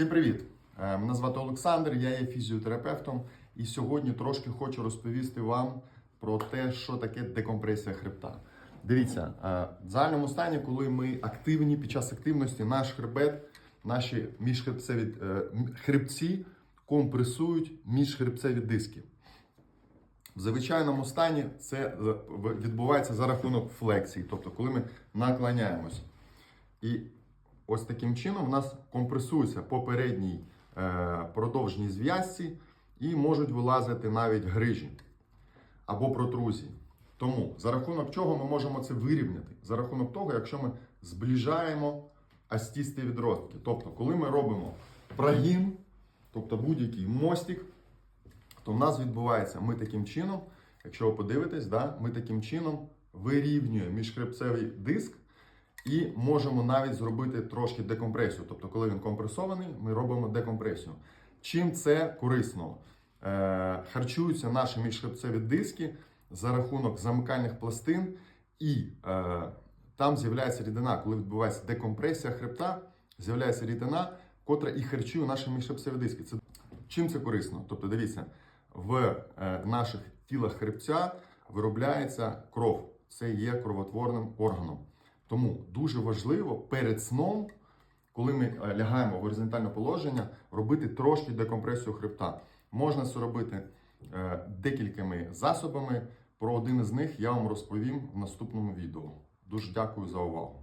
Всім привіт! Е, Мене звати Олександр, я є фізіотерапевтом, і сьогодні трошки хочу розповісти вам про те, що таке декомпресія хребта. Дивіться, е, в загальному стані, коли ми активні під час активності, наш хребет, наші міжхребцеві е, хребці компресують міжхребцеві диски. В звичайному стані це відбувається за рахунок флексії, тобто коли ми наклоняємось. І ось таким чином у нас компресується попередній е, продовжній зв'язці і можуть вилазити навіть грижі або протрузії. Тому за рахунок чого ми можемо це вирівняти? За рахунок того, якщо ми зближаємо астісті відростки. Тобто, коли ми робимо прогін, тобто будь-який мостик, то в нас відбувається ми таким чином, якщо ви подивитесь, да, ми таким чином вирівнюємо міжхребцевий диск і можемо навіть зробити трошки декомпресію. Тобто, коли він компресований, ми робимо декомпресію. Чим це корисно? Е, харчуються наші міжхребцеві диски за рахунок замикальних пластин, і е, там з'являється рідина, коли відбувається декомпресія хребта, з'являється рідина, котра і харчує наші міжхребцеві диски. Це Чим це корисно? Тобто, дивіться, в е, наших тілах хребця виробляється кров. Це є кровотворним органом. Тому дуже важливо перед сном, коли ми е, лягаємо в горизонтальне положення, робити трошки декомпресію хребта. Можна це робити е, декількома засобами. Про один із них я вам розповім в наступному відео. Дуже дякую за увагу.